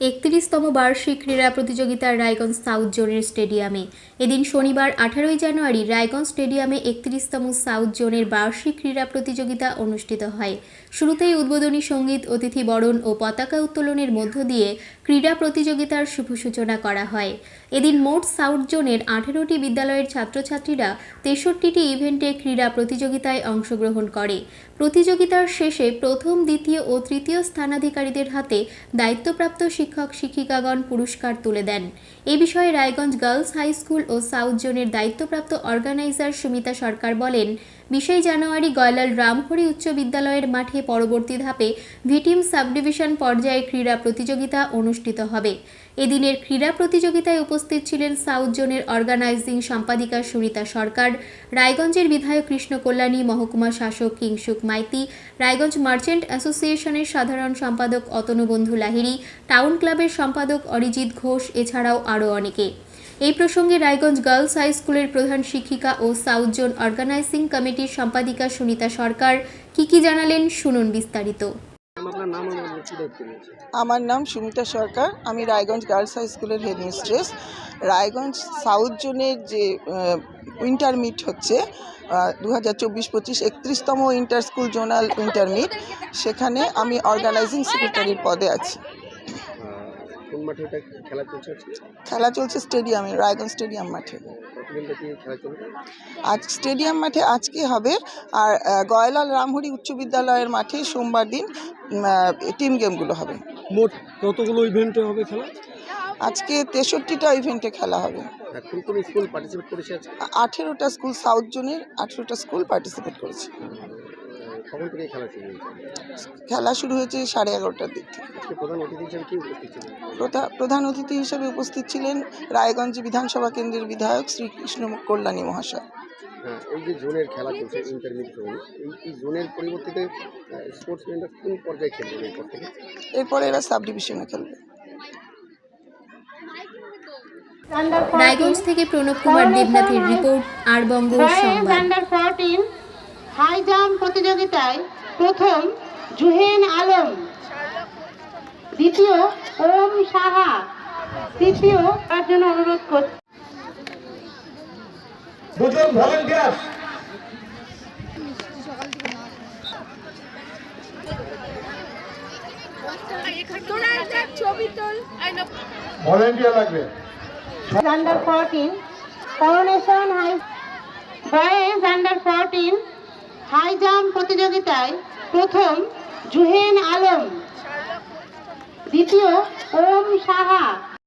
একত্রিশতম বার্ষিক ক্রীড়া প্রতিযোগিতা রায়গঞ্জ সাউথ জোনের স্টেডিয়ামে। এদিন শনিবার আঠারোই জানুয়ারি রায়গঞ্জ স্টেডিয়ামে একত্রিশতম সাউথ জোনের বার্ষিক ক্রীড়া প্রতিযোগিতা অনুষ্ঠিত হয়। শুরুতেই উদ্বোধনী সংগীত, অতিথি বরণ ও পতাকা উত্তোলনের মধ্য দিয়ে ক্রীড়া প্রতিযোগিতার শুভ সূচনা করা হয়। এদিন মোট সাউথ জোনের আঠেরোটি বিদ্যালয়ের ছাত্রছাত্রীরা তেষট্টিটি ইভেন্টে ক্রীড়া প্রতিযোগিতায় অংশগ্রহণ করে। প্রতিযোগিতার শেষে প্রথম, দ্বিতীয় ও তৃতীয় স্থানাধিকারীদের হাতে দায়িত্বপ্রাপ্ত শিক্ষক, শিক্ষিকাগণ পুরস্কার তুলে দেন। এ বিষয়ে রায়গঞ্জ গার্লস হাই স্কুল ও সাউথ জোনের দায়িত্বপ্রাপ্ত অর্গানাইজার সুমিতা সরকার বলেন বিশে জানুয়ারি গয়লাল রামহরি উচ্চ বিদ্যালয়ের মাঠে পরবর্তী ধাপে ভিটিম সাবডিভিশন পর্যায়ে ক্রীড়া প্রতিযোগিতা অনুষ্ঠিত হবে। এদিনের ক্রীড়া প্রতিযোগিতায় উপস্থিত ছিলেন সাউথ জোনের অর্গানাইজিং সম্পাদিকা সুনিতা সরকার, রায়গঞ্জের বিধায়ক কৃষ্ণ কল্যাণী, মহকুমা শাসক কিংসুক মাইতি, রায়গঞ্জ মার্চেন্ট অ্যাসোসিয়েশনের সাধারণ সম্পাদক অতনুবন্ধু লাহিড়ী, টাউন ক্লাবের সম্পাদক অরিজিৎ ঘোষ, এছাড়াও আরও অনেকে। এই প্রসঙ্গে রায়গঞ্জ গার্লস হাই স্কুলের প্রধান শিক্ষিকা ও সাউথ জোন অর্গানাইজিং কমিটির সম্পাদিকা সুনিতা সরকার। কি কি জানালেন শুনুন বিস্তারিত। আমার নাম সুমিতা সরকার। আমি রায়গঞ্জ গার্লস হাই স্কুলের হেডমিস্ট্রেস। রায়গঞ্জ সাউথ জোনের যে উইন্টার মিট হচ্ছে দু হাজার চব্বিশ পঁচিশ একত্রিশতম inter school zonal winter meet সেখানে আমি অর্গানাইজিং সেক্রেটারির পদে আছি। মাঠে এটা খেলা চলছে খেলা চলছে স্টেডিয়ামে রায়গঞ্জ স্টেডিয়াম মাঠে। আজ স্টেডিয়াম মাঠে আজকে হবে আর গয়লাল রামহরি উচ্চ বিদ্যালয়ের মাঠে সোমবার দিন টিম গেমগুলো হবে। মোট কতগুলো ইভেন্টে হবে খেলা? আজকে তেষট্টিটা ইভেন্টে খেলা হবে। আঠেরোটা স্কুল সাউথ জোনের আঠেরোটা স্কুল পার্টিসিপেট করেছে। কখন থেকে খেলা শুরু হয়েছে? খেলা শুরু হয়েছে সাড়ে এগারোটার দিক থেকে। প্রধান অতিথি হিসেবে কি উপস্থিত ছিলেন? প্রধান অতিথি হিসেবে উপস্থিত ছিলেন রায়গঞ্জ বিধানসভা কেন্দ্রের বিধায়ক শ্রীকৃষ্ণ কল্যাণী মহাশয়। হ্যাঁ এই যে জোনের খেলা চলছে ইন্টারমিডিয়েট জোন এই এই জোনের পরিবর্তিতে স্পোর্টসম্যানরা কোন পর্যায়ে খেলবে এরপর থেকে? এরপরে এরা সাব ডিভিশনে খেলবে। রায়গঞ্জ থেকে প্রণব কুমার দেবনাথের রিপোর্ট আর বঙ্গ সংবাদ হাই জাম্প প্রতিযোগিতায় প্রথম জুহেন আলম দ্বিতীয় ওম সাহা তৃতীয় তার জন্য অনুরোধ করছি। দুজন ভলেন্টিয়ার। ভলেন্টিয়ার লাগবে। Under fourteen Coronation high boys under fourteen high jump প্রতিযোগিতায় প্রথম জুহেন আলম দ্বিতীয় ওম সাহা